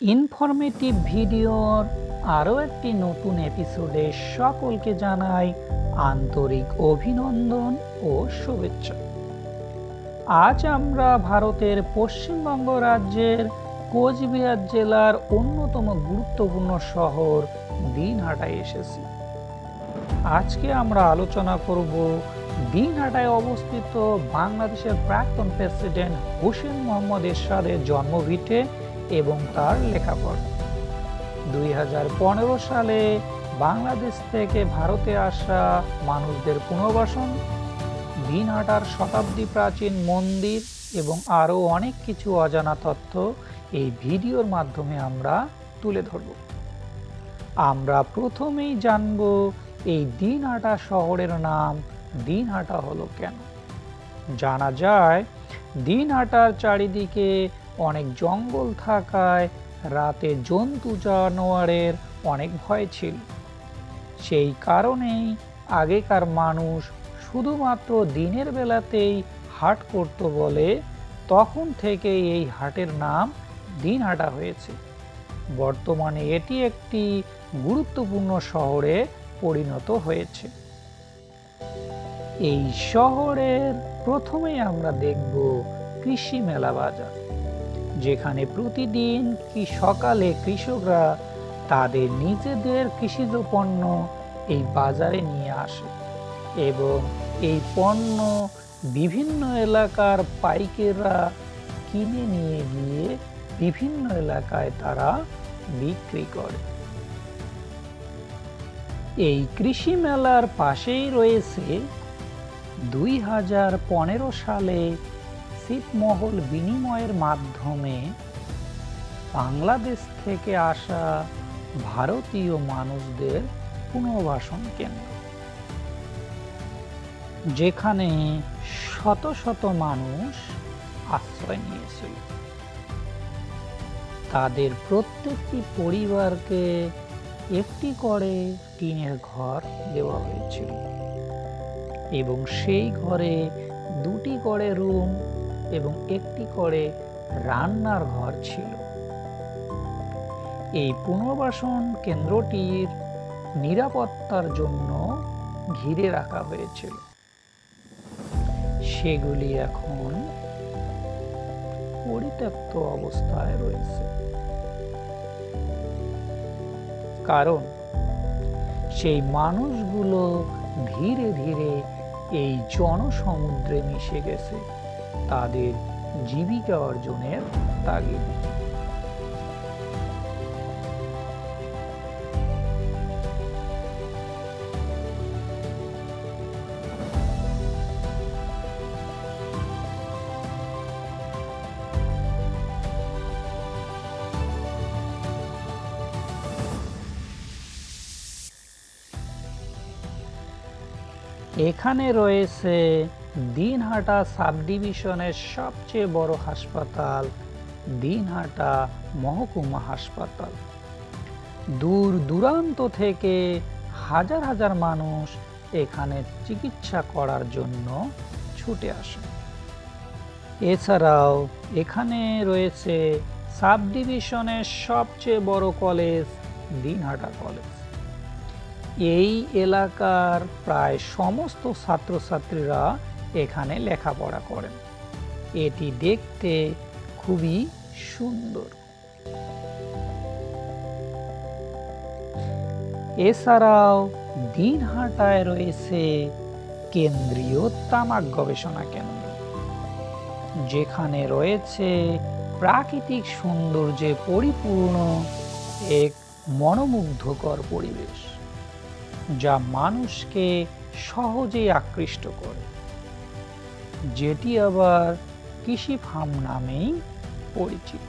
Informative ভিডিওর আরও একটি নতুন এপিসোডে সকলকে জানাই আন্তরিক অভিনন্দন ও শুভেচ্ছা। আজ আমরা ভারতের পশ্চিমবঙ্গ রাজ্যের কোচবিহার জেলার অন্যতম গুরুত্বপূর্ণ শহর দিনহাটায় এসেছি। আজকে আমরা আলোচনা করব দিনহাটায় অবস্থিত বাংলাদেশের প্রাক্তন প্রেসিডেন্ট হোসেন মোহাম্মদ এরশাদের জন্মভিটে এবং তার লেখাপড়া। দুই হাজার পনেরো সালে বাংলাদেশ থেকে ভারতে আসা মানুষদের পুনর্বাসন দিনহাটার শতাব্দী প্রাচীন মন্দির এবং আরও অনেক কিছু অজানা তথ্য এই ভিডিওর মাধ্যমে আমরা তুলে ধরব। আমরা প্রথমেই জানব এই দিনহাটা শহরের নাম দিনহাটা হলো কেন? জানা যায় দিনহাটার চারিদিকে অনেক জঙ্গল থাকায় রাতে জন্তু জানোয়ারের অনেক ভয় ছিল। সেই কারণেই আগেকার মানুষ শুধুমাত্র দিনের বেলাতেই হাট করত বলে তখন থেকে এই হাটের নাম দিনহাটা হয়েছে। বর্তমানে এটি একটি গুরুত্বপূর্ণ শহরে পরিণত হয়েছে। এই শহরের প্রথমেই আমরা দেখব কৃষি মেলা বাজার। প্রতিদিন কি সকালে কৃষকরা তাদের নিজেদের কৃষিজ পণ্য এই বাজারে নিয়ে আসে এবং এই পণ্য বিভিন্ন এলাকার পাইকেররা কিনে নিয়ে গিয়ে বিভিন্ন এলাকায় তারা বিক্রি করে। এই কৃষি মেলার পাশেই রয়েছে দুই হাজার পনেরো সালে ছিটমহল বিনিময়ের মাধ্যমে বাংলাদেশ থেকে আসা ভারতীয় মানুষদের পুনর্বাসন কেন্দ্র, যেখানে শত শত মানুষ আশ্রয় নিয়েছিল। তাদের প্রত্যেকটি পরিবারকে একটি করে টিনের ঘর দেওয়া হয়েছিল এবং সেই ঘরে দুটি করে রুম এবং একটি করে রান্নার ঘর ছিল। এই পুনর্বাসন কেন্দ্রটির নিরাপত্তার জন্য ঘিরে রাখা হয়েছিল। সেগুলি এখন পরিত্যক্ত অবস্থায় রয়েছে। কারণ সেই মানুষগুলো ধীরে ধীরে এই জনসমুদ্রে মিশে গেছে। তাদের জীবিকা অর্জনের তাগিদে। এখানে রয়েছে দিনহাটা সাব ডিভিশনের সবচেয়ে বড় হাসপাতাল দিনহাটা মহকুমা হাসপাতাল। দূর দূরান্ত থেকে হাজার হাজার মানুষ এখানে চিকিৎসা করার জন্য ছুটে আসে এছাড়াও এখানে রয়েছে সাব ডিভিশনের সবচেয়ে বড় কলেজ দিনহাটা কলেজ। এই এলাকার প্রায় সমস্ত ছাত্রছাত্রীরা এখানে লেখাপড়া করেন। এটি দেখতে খুবই সুন্দর। এছাড়াও দিনহাটায় রয়েছে কেন্দ্রীয় তামাক গবেষণা কেন্দ্র, যেখানে রয়েছে প্রাকৃতিক সৌন্দর্যে পরিপূর্ণ এক মনোমুগ্ধকর পরিবেশ, যা মানুষকে সহজেই আকৃষ্ট করে। যেটি আবার কৃষি ফার্ম নামেই পরিচিত।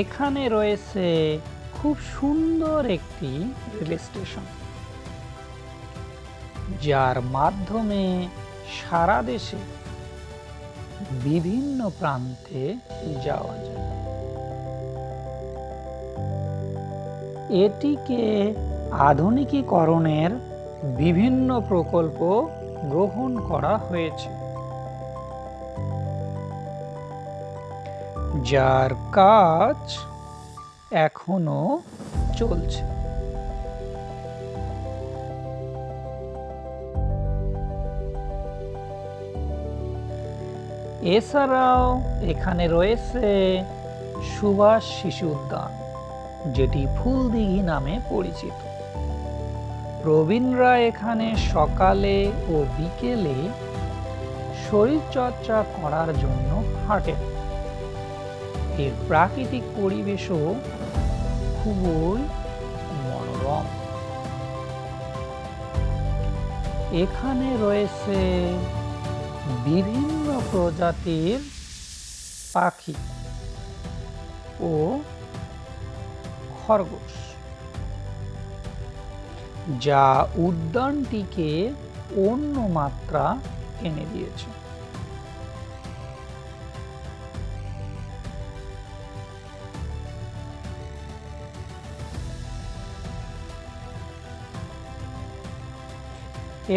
এখানে রয়েছে খুব সুন্দর একটি রেল স্টেশন, যার মাধ্যমে সারা দেশে বিভিন্ন প্রান্তে যাওয়া যায়। এটিকে আধুনিকীকরণের বিভিন্ন প্রকল্প গ্রহণ করা হয়েছে। যার কাজ এখনও চলছে। এছাড়াও এখানে রয়েছে সুভাষ শিশু উদ্যান, যেটি ফুলদিঘি নামে পরিচিত। প্রবীণরা এখানে সকালে ও বিকেলে শরীরচর্চা করার জন্য হাঁটেন। এর প্রাকৃতিক পরিবেশও খুবই মনোরম। এখানে রয়েছে বিভিন্ন প্রজাতির পাখি ও খরগোশ যা উদ্যানটিকে অন্য মাত্রা এনে দিয়েছে।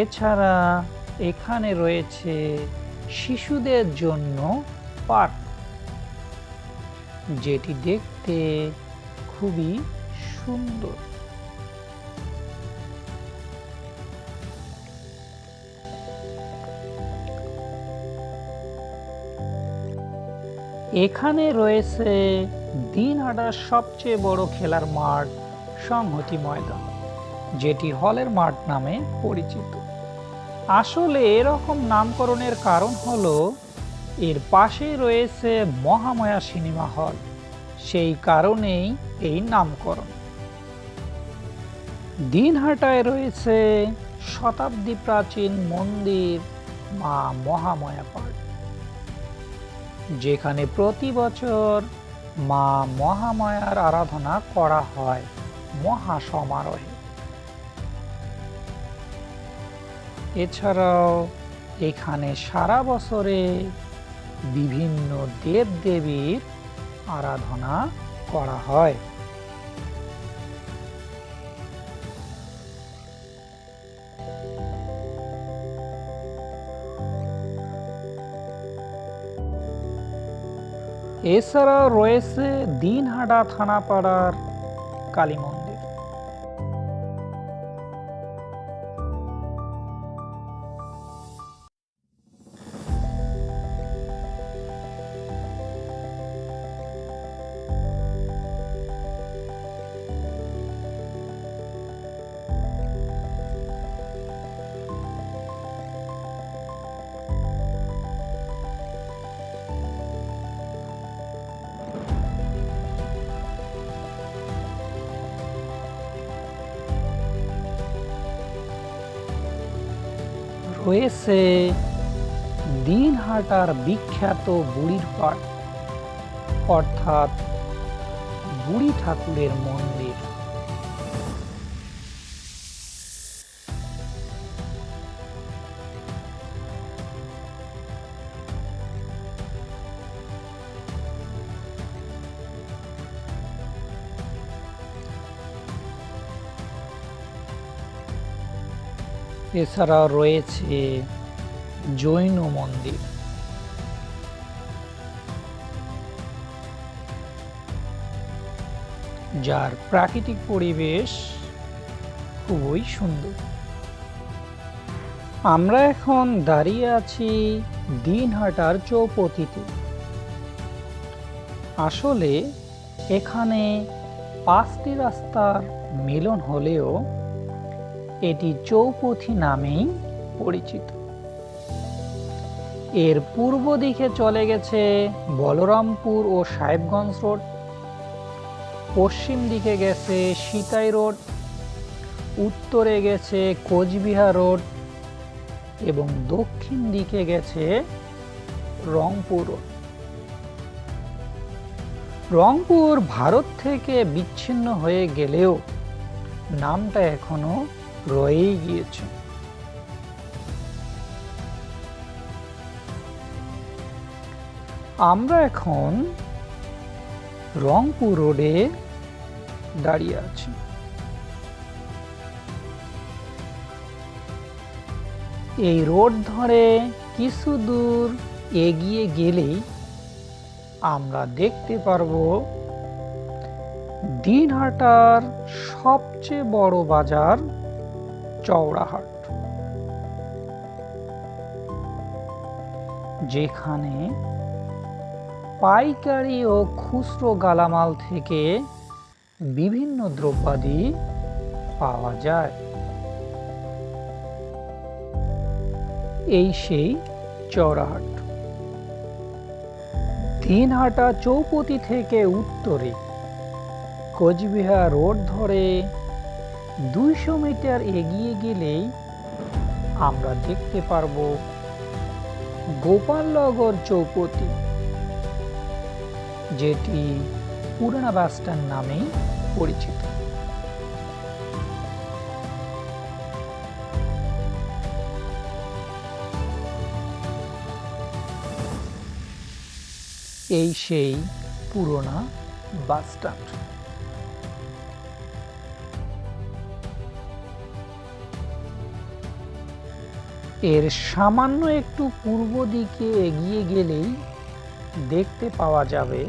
এছাড়া এখানে রয়েছে শিশুদের জন্য পার্ক যেটি দেখতে খুবই সুন্দর। এখানে রয়েছে দিনহাটার সবচেয়ে বড় খেলার মাঠ সংহতি ময়দান, যেটি হলের মাঠ নামে পরিচিত। আসলে এরকম নামকরণের কারণ হলো, এর পাশে রয়েছে মহামায়া সিনেমা হল। সেই কারণেই এই নামকরণ। দিনহাটায় রয়েছে শতাব্দী প্রাচীন মন্দির মা মহামায়া পার্ক, যেখানে প্রতি বছর মা মহামায়ার আরাধনা করা হয় মহা এছাড়াও এখানে সারা বছরে বিভিন্ন দেব দেবীর আরাধনা করা হয়। এছাড়াও রয়েছে দিনহাটা থানাপাড়ার কালী মন্দির রয়েছে দিনহাটার বিখ্যাত বুড়ির পাট অর্থাৎ বুড়ি ঠাকুরের মন্দির। এছাড়া রয়েছে জৈন মন্দির। যার প্রাকৃতিক পরিবেশ খুবই সুন্দর। আমরা এখন দাঁড়িয়ে আছি দিনহাটার চৌপতিতে। আসলে এখানে পাঁচটি রাস্তার মিলন হলেও এটি চৌপথি নামেই পরিচিত। এর পূর্ব দিকে চলে গেছে বলরামপুর ও সাহেবগঞ্জ রোড। পশ্চিম দিকে গেছে সিতাই রোড। উত্তরে গেছে কোচবিহার রোড। এবং দক্ষিণ দিকে গেছে রংপুর রোড। রংপুর ভারত থেকে বিচ্ছিন্ন হয়ে গেলেও নামটা এখনও রয়েই গিয়েছে আমরা এখন রংপুর রোডে দাঁড়িয়ে আছি। এই রোড ধরে কিছু দূর এগিয়ে গেলেই আমরা দেখতে পারব দিনহাটার সবচেয়ে বড় বাজার চওড়াহাট। যেখানে পাইকারি ও খুচরো গালামাল থেকে বিভিন্ন দ্রব্যাদি পাওয়া যায়। এই সেই চৌরাহাট দিনহাটা চৌপতি থেকে উত্তরে কোচবিহার রোড ধরে দুইশো মিটার এগিয়ে গেলেই আমরা দেখতে পারব গোপালনগর চৌপতি, যেটি পুরানা বাসস্ট্যান্ড নামেই পরিচিত। এই সেই পুরোনা বাসস্ট্যান্ড এর সামান্য একটু পূর্ব দিকে এগিয়ে গেলেই দেখতে পাওয়া যাবে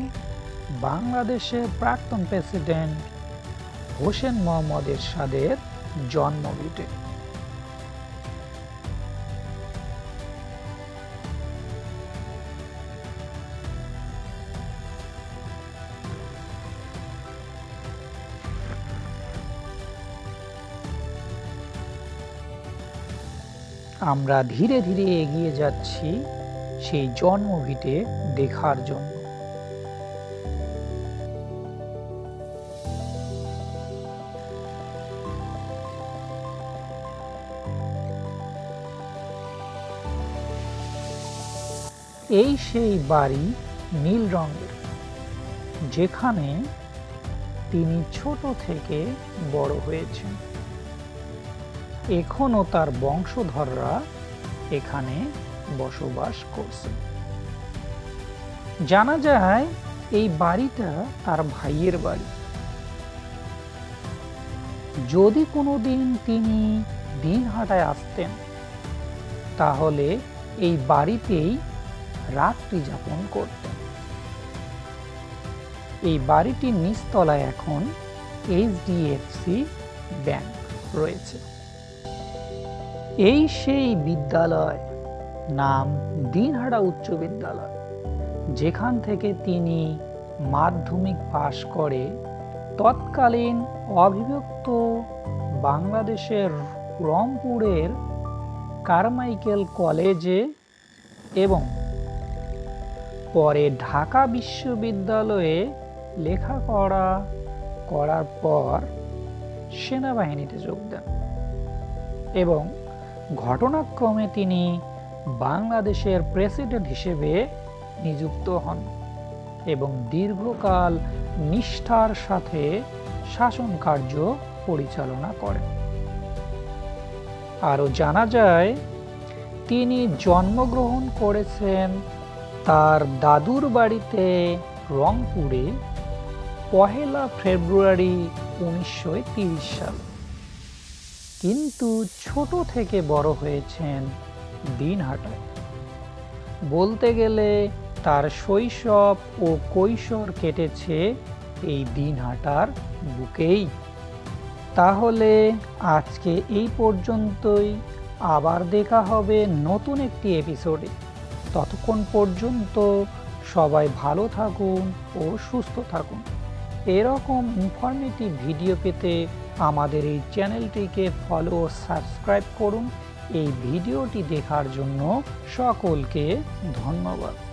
বাংলাদেশের প্রাক্তন প্রেসিডেন্ট হোসেন মোহাম্মদ এরশাদের জন্মভিটে। আমরা ধীরে ধীরে এগিয়ে যাচ্ছি সেই জন্মভিটে দেখার জন্য। এই সেই বাড়ি নীল রঙের, যেখানে তিনি ছোট থেকে বড় হয়েছেন। এখনও তার বংশধররা এখানে বসবাস করছে। জানা যায় এই বাড়িটা তার ভাইয়ের বাড়ি। যদি কোনোদিন তিনি দিনহাটায় আসতেন, তাহলে এই বাড়িতেই রাত্রি যাপন করতেন। এই বাড়িটির নিচতলায় এখন এইচডিএফসি ব্যাংক রয়েছে। এই সেই বিদ্যালয়, নাম দিনহাটা উচ্চ বিদ্যালয়, যেখান থেকে তিনি মাধ্যমিক পাশ করে তৎকালীন অবিভক্ত বাংলাদেশের রংপুরের কারমাইকেল কলেজে এবং পরে ঢাকা বিশ্ববিদ্যালয়ে লেখাপড়া করার পর সেনাবাহিনীতে যোগ দেন এবং ঘটনাক্রমে তিনি বাংলাদেশের প্রেসিডেন্ট হিসেবে নিযুক্ত হন এবং দীর্ঘকাল নিষ্ঠার সাথে শাসন কার্য পরিচালনা করেন। আরও জানা যায়, তিনি জন্মগ্রহণ করেছেন তার দাদুর বাড়িতে রংপুরে পহেলা ফেব্রুয়ারি উনিশশো সাল। কিন্তু ছোট থেকে বড় হয়েছেন দিনহাটায়। বলতে গেলে তার শৈশব ও কৈশোর কেটেছে এই দিনহাটার বুকেই। তাহলে আজকে এই পর্যন্তই। আবার দেখা হবে নতুন একটি এপিসোডে। ততক্ষণ পর্যন্ত সবাই ভালো থাকুন ও সুস্থ থাকুন। এরকম ইনফরমেটিভ ভিডিও পেতে আমাদের এই চ্যানেলটিকে ফলো ও সাবস্ক্রাইব করুন। এই ভিডিওটি দেখার জন্য সকলকে ধন্যবাদ।